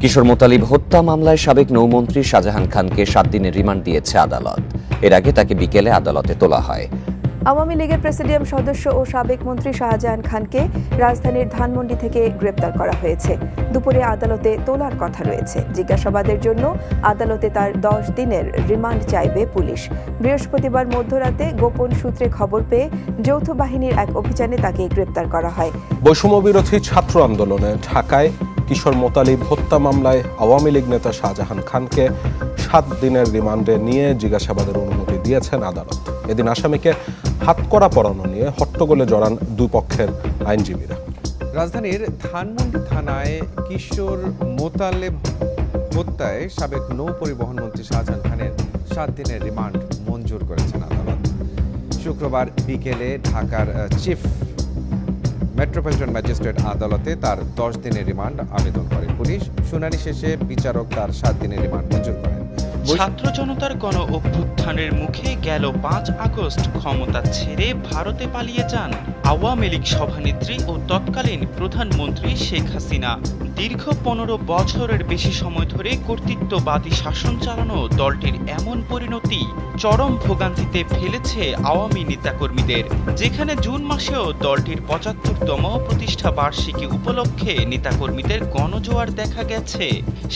কিশোর মোতালিব হত্যা মামলায় সাবেক নৌমন্ত্রী শাহজাহান খানকে সাত দিনের রিমান্ড দিয়েছে আদালত। এর আগে তাকে বিকেলে আদালতে তোলা হয়। আওয়ামী লীগের প্রেসিডিয়াম সদস্য ও সাবেক মন্ত্রী শাহজাহান খানকে রাজধানীর ধানমন্ডি থেকে গ্রেপ্তার করা হয়েছে। দুপুরে আদালতে তোলার কথা রয়েছে। জিজ্ঞাসাবাদের জন্য আদালতে তার দশ দিনের রিমান্ড চাইবে পুলিশ। বৃহস্পতিবার মধ্যরাতে গোপন সূত্রে খবর পেয়ে যৌথ বাহিনীর এক অভিযানে তাকে গ্রেপ্তার করা হয়। বৈষম্য বিরোধী ছাত্র আন্দোলনে ঢাকায় কিশোর মোতালিব হত্যা মামলায় আওয়ামী লীগ নেতা শাহজাহান খানকে সাত দিনের রিমান্ডে নিয়ে জিজ্ঞাসাবাদের অনুমতি দিয়েছেন আদালত। এদিন আসামিকে হাতকড়া পরানো নিয়ে হট্টগোলে জড়ান দুই পক্ষের আইনজীবীরা। রাজধানীর ধানমন্ডি থানায় কিশোর মোতালেব হত্যায় সাবেক নৌ পরিবহন মন্ত্রী শাহজাহান খানের সাত দিনের রিমান্ড মঞ্জুর করেছেন আদালত। শুক্রবার বিকেলে ঢাকার চিফ মেট্রোপলিটন ম্যাজিস্ট্রেট আদালতে তার দশ দিনের রিমান্ড আবেদন করে পুলিশ। শুনানি শেষে বিচারক তার সাত দিনের রিমান্ড মঞ্জুর করেন। ছাত্র জনতার গণ অভ্যুত্থানের মুখে গেল পাঁচ আগস্ট। ক্ষমতা ছেড়ে ভারতে পালিয়ে যান আওয়ামী লীগ সভানেত্রী ও তৎকালীন প্রধানমন্ত্রী শেখ হাসিনা। দীর্ঘ পনেরো বছরের বেশি সময় ধরে কর্তৃত্ববাদী শাসন চালানো দলটির এমন পরিণতি চরম ভোগান্তিতে ফেলেছে আওয়ামী নেতাকর্মীদের, যেখানে জুন মাসেও দলটির পঁচাত্তরতম প্রতিষ্ঠা বার্ষিকী উপলক্ষে নেতাকর্মীদের গণজোয়ার দেখা গেছে।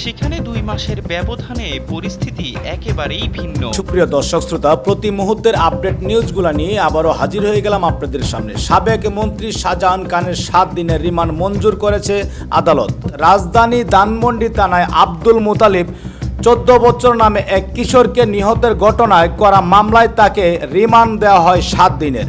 সেখানে দুই মাসের ব্যবধানে পরিস্থিতি একেবারেই ভিন্ন। সুপ্রিয় দর্শক শ্রোতা, প্রতি মুহূর্তের আপডেট নিউজগুলো নিয়ে আবারও হাজির হয়ে গেলাম আপনাদের সামনে। সাবেক মন্ত্রী শাহজাহান খানের সাত দিনের রিমান্ড মঞ্জুর করেছে আদালত। রাজধানী দানমন্ডি থানায় আব্দুল মোতালিব, চোদ্দ বছর নামে এক কিশোরকে নিহতের ঘটনায় করা মামলায় তাকে রিমান্ড দেওয়া হয় সাত দিনের।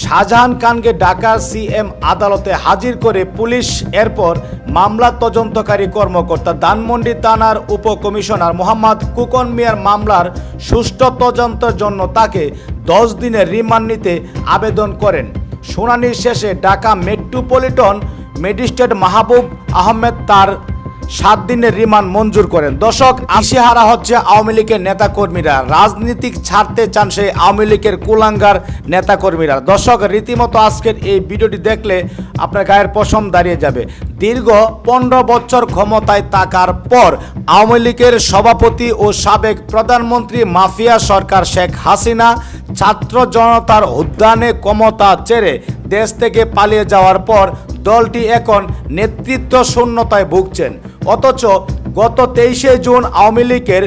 শাহজাহান খানকে ঢাকার সিএম আদালতে হাজির করে পুলিশ, এরপর মামলা তদন্তকারী কর্মকর্তা ধানমন্ডি থানার উপকমিশনার মোহাম্মদ কুকন মিয়ার মামলার সুষ্ঠু তদন্তের জন্য তাকে দশ দিনের রিমান্ড নিতে আবেদন করেন। শুনানির শেষে ঢাকা মেট্রোপলিটন ম্যাজিস্ট্রেট মাহবুব আহমেদ তার সাত দিনের রিমান্ড মঞ্জুর করেন। দর্শক আশিহারা হচ্ছে আওয়ামী লীগের নেতাকর্মীরা। রাজনীতিক ছাড়তে চান সেই আওয়ামী লীগের কুলাঙ্গার নেতাকর্মীরা। দর্শক, রীতিমতো আজকের এই ভিডিওটি দেখলে আপনার গায়ের পশম দাঁড়িয়ে যাবে। দীর্ঘ পনেরো বছর ক্ষমতায় থাকার পর আওয়ামী লীগের সভাপতি ও সাবেক প্রধানমন্ত্রী মাফিয়া সরকার শেখ হাসিনা ছাত্র জনতার উদ্যানে ক্ষমতা ছেড়ে দেশ থেকে পালিয়ে যাওয়ার পর দলটি এখন নেতৃত্ব শূন্যতায় ভুগছেন। অথচ গত তেইশে জুন আওয়ামী লীগের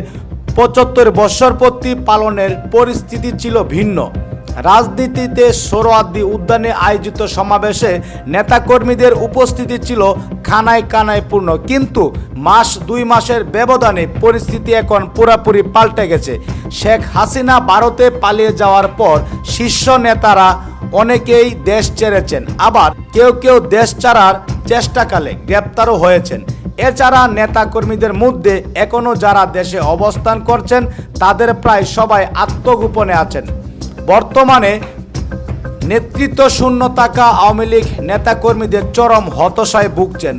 পঁচাত্তর বৎসরপতি পালনের পরিস্থিতি ছিল ভিন্ন। রাজনীতিতে সোহরাওয়ার্দী উদ্যানে আয়োজিত সমাবেশে নেতাকর্মীদের উপস্থিতি ছিল খানায় কানায় পূর্ণ। কিন্তু মাস দুই মাসের ব্যবধানে পরিস্থিতি এখন পুরাপুরি পাল্টে গেছে। শেখ হাসিনা ভারতে পালিয়ে যাওয়ার পর শীর্ষ নেতারা অনেকেই দেশ ছেড়েছেন। আবার কেউ কেউ দেশ ছাড়ার চেষ্টাকালে গ্রেপ্তারও হয়েছেন। এছাড়া নেতাকর্মীদের মধ্যে এখনও যারা দেশে অবস্থান করছেন, তাদের প্রায় সবাই আত্মগোপনে আছেন। বর্তমানে নেতৃত্ব শূন্য থাকা আওয়ামী লীগ নেতাকর্মীদের চরম হতাশায় ভুগছেন।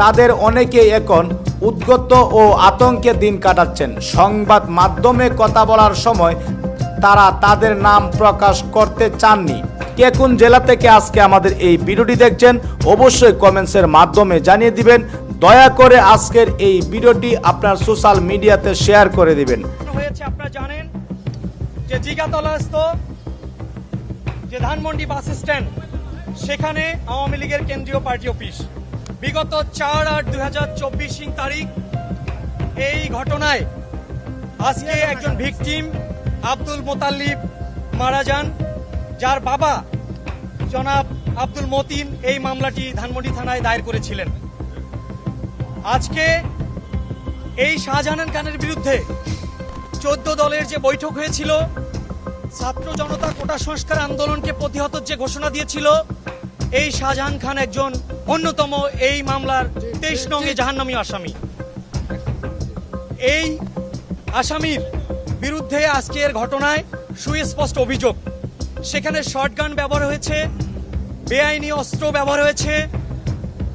তাদের অনেকেই এখন উদ্গত ও আতঙ্কে দিন কাটাচ্ছেন। সংবাদ মাধ্যমে কথা বলার সময় তারা তাদের নাম প্রকাশ করতে চাননি। কে কোন জেলা থেকে আজকে আমাদের এই ভিডিওটি দেখছেন, অবশ্যই কমেন্টসের মাধ্যমে জানিয়ে দিবেন। দয়া করে আজকের এই ভিডিওটি আপনার সোশ্যাল মিডিয়াতে শেয়ার করে দিবেন। হয়েছে, আপনারা জানেন যে জিগাতলাস্থ যে ধানমন্ডি বাস স্ট্যান্ড, সেখানে আওয়ামী লীগের কেন্দ্রীয় পার্টি অফিস। বিগত চার আট দুই হাজার চব্বিশ তারিখ, এই ঘটনায় আজকে একজন ভিকটিম, আব্দুল মোতাল্লিব মারা যান। যার বাবা জনাব আব্দুল মতিন এই মামলাটি ধানমন্ডি থানায় দায়ের করেছিলেন। আজকে এই শাহজাহান খানের বিরুদ্ধে চোদ্দ দলের যে বৈঠক হয়েছিল, ছাত্র জনতা কোটা সংস্কার আন্দোলনকে প্রতিহত যে ঘোষণা দিয়েছিল, এই শাহজাহান খান একজন অন্যতম এই মামলার তেইশ নং জাহান্নামী আসামি। এই আসামির বিরুদ্ধে আজকের ঘটনায় সুস্পষ্ট অভিযোগ। সেখানে শর্টগান ব্যবহার হয়েছে, বেআইনি অস্ত্র ব্যবহার হয়েছে,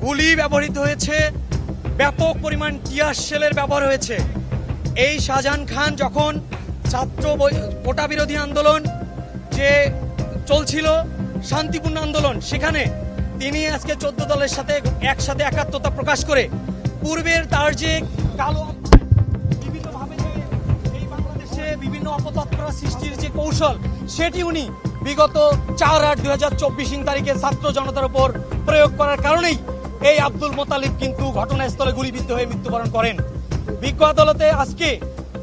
গুলি ব্যবহৃত হয়েছে ব্যাপক পরিমাণ টিয়ার সেলের ব্যবহার হয়েছে। এই শাহজাহান খান যখন ছাত্র কোটা বিরোধী আন্দোলন যে চলছিল, শান্তিপূর্ণ আন্দোলন, সেখানে তিনি আজকে চোদ্দ দলের সাথে একসাথে একাত্মতা প্রকাশ করে, পূর্বের তার যে কালো বিভিন্নভাবে এই বাংলাদেশে বিভিন্ন অপতৎপরা সৃষ্টির যে কৌশল, সেটি উনি বিগত চার আট দু হাজার চব্বিশ তারিখে ছাত্র জনতার উপর প্রয়োগ করার কারণেই এই আব্দুল মোতালিব কিন্তু ঘটনাস্থলে গুলিবিদ্ধ হয়ে মৃত্যুবরণ করেন। বিজ্ঞ আদালতে আজকে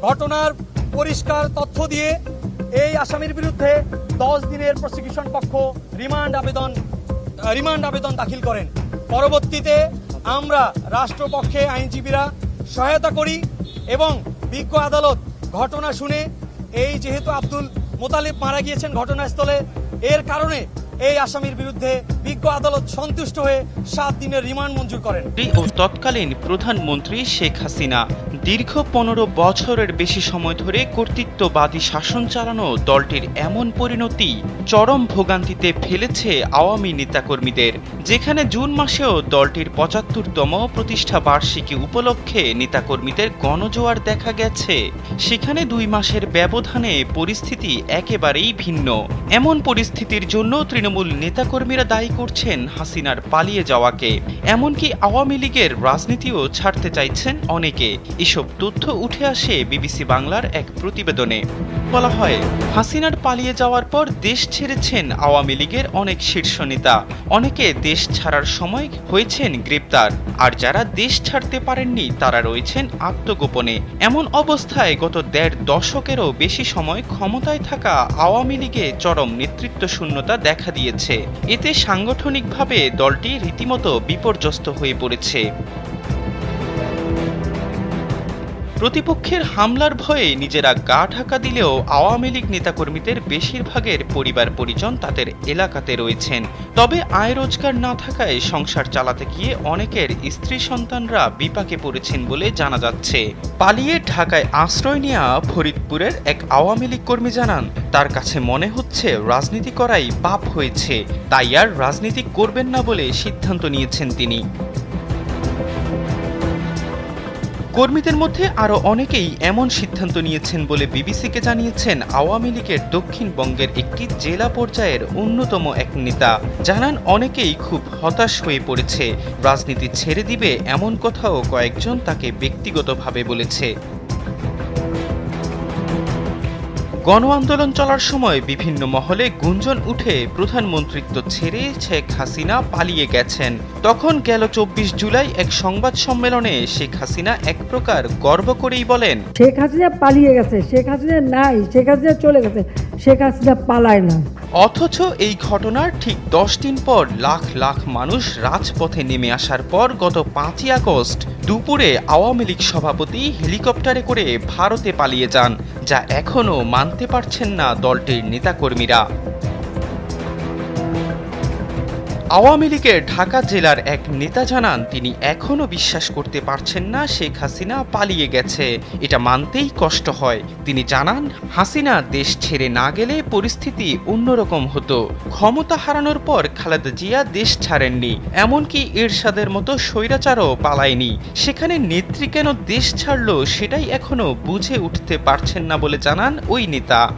ঘটনার পরিষ্কার তথ্য দিয়ে এই আসামির বিরুদ্ধে দশ দিনের প্রসিকিউশন পক্ষ রিমান্ড আবেদন রিমান্ড আবেদন দাখিল করেন। পরবর্তীতে আমরা রাষ্ট্রপক্ষে আইনজীবীরা সহায়তা করি এবং বিজ্ঞ আদালত ঘটনা শুনে, এই যেহেতু আব্দুল মোতালিব মারা গিয়েছেন ঘটনাস্থলে, এর কারণে এই আসামির বিরুদ্ধে বিজ্ঞ আদালত সন্তুষ্ট হয়ে সাত দিনের রিমান্ড মঞ্জুর করেন। ও তৎকালীন প্রধানমন্ত্রী শেখ হাসিনা দীর্ঘ পনেরো বছরের বেশি সময় ধরে কর্তৃত্ববাদী শাসন চালানো দলটির এমন পরিণতি চরম ভোগান্তিতে ফেলেছে আওয়ামী নেতাকর্মীদের, যেখানে জুন মাসেও দলটির পঁচাত্তরতম প্রতিষ্ঠা বার্ষিকী উপলক্ষে নেতাকর্মীদের গণজোয়ার দেখা গেছে। সেখানে দুই মাসের ব্যবধানে পরিস্থিতি একেবারেই ভিন্ন। এমন পরিস্থিতির জন্য তৃণমূল নেতাকর্মীরা দায়ী করছেন হাসিনার পালিয়ে যাওয়াকে। এমনকি আওয়ামী লীগের রাজনীতিও ছাড়তে চাইছেন অনেকে। এসব তথ্য উঠে আসে বিবিসি বাংলার এক প্রতিবেদনে। বলা হয়, হাসিনার পালিয়ে যাওয়ার পর দেশ ছেড়েছেন আওয়ামী লীগের অনেক শীর্ষ নেতা। অনেকে দেশ ছাড়ার সময় হয়েছেন গ্রেপ্তার। আর যারা দেশ ছাড়তে পারেননি, তারা রয়েছেন আত্মগোপনে। এমন অবস্থায় গত দেড় দশকেরও বেশি সময় ক্ষমতায় থাকা আওয়ামী লীগে চরম নেতৃত্ব শূন্যতা দেখা দিয়েছে। এতে সাংগঠনিকভাবে দলটি রীতিমতো বিপর্যস্ত হয়ে পড়েছে। প্রতিপক্ষের হামলার ভয়ে নিজেরা গা ঢাকা দিলেও আওয়ামী লীগ নেতাকর্মীদের বেশিরভাগের পরিবার পরিজন তাদের এলাকাতে রয়েছেন। তবে আয় রোজগার না থাকায় সংসার চালাতে গিয়ে অনেকের স্ত্রী সন্তানরা বিপাকে পড়েছেন বলে জানা যাচ্ছে। পালিয়ে ঢাকায় আশ্রয় নেওয়া ফরিদপুরের এক আওয়ামী লীগ কর্মী জানান, তার কাছে মনে হচ্ছে রাজনীতি করাই পাপ হয়েছে। তাই আর রাজনীতি করবেন না বলে সিদ্ধান্ত নিয়েছেন তিনি। কর্মীদের মধ্যে আরও অনেকেই এমন সিদ্ধান্ত নিয়েছেন বলে বিবিসিকে জানিয়েছেন আওয়ামী লীগের দক্ষিণবঙ্গের একটি জেলা পর্যায়ের অন্যতম এক নেতা। জানান, অনেকেই খুব হতাশ হয়ে পড়েছে। রাজনীতি ছেড়ে দিবে এমন কথাও কয়েকজন তাকে ব্যক্তিগতভাবে বলেছে। গণ আন্দোলন চলার সময় বিভিন্ন মহলে গুঞ্জন উঠে প্রধানমন্ত্রিত্ব ছেড়ে শেখ হাসিনা পালিয়ে গেছেন। তখন গেল চব্বিশ জুলাই এক সংবাদ সম্মেলনে শেখ হাসিনা এক প্রকার গর্ব করেই বলেন, শেখ হাসিনা পালিয়ে গেছে, শেখ হাসিনা নাই, শেখ হাসিনা চলে গেছে। শেখ হাসিনা পালায় না। অথচ এই ঘটনার ঠিক দশ দিন পর লাখ লাখ মানুষ রাজপথে নেমে আসার পর গত পাঁচই আগস্ট দুপুরে আওয়ামী লীগ সভাপতি হেলিকপ্টারে করে ভারতে পালিয়ে যান, যা এখনও মানতে পারছেন না দলটির নেতাকর্মীরা। আওয়ামী লীগের ঢাকা জেলার এক নেতা জানান, তিনি এখনও বিশ্বাস করতে পারছেন না শেখ হাসিনা পালিয়ে গেছে। এটা মানতেই কষ্ট হয়। তিনি জানান, হাসিনা দেশ ছেড়ে না গেলে পরিস্থিতি অন্যরকম হতো। ক্ষমতা হারানোর পর খালেদা জিয়া দেশ ছাড়েননি। এমনকি এরশাদের মতো স্বৈরাচারও পালায়নি। সেখানে নেত্রী কেন দেশ ছাড়লো সেটাই এখনও বুঝে উঠতে পারছেন না বলে জানান ওই নেতা।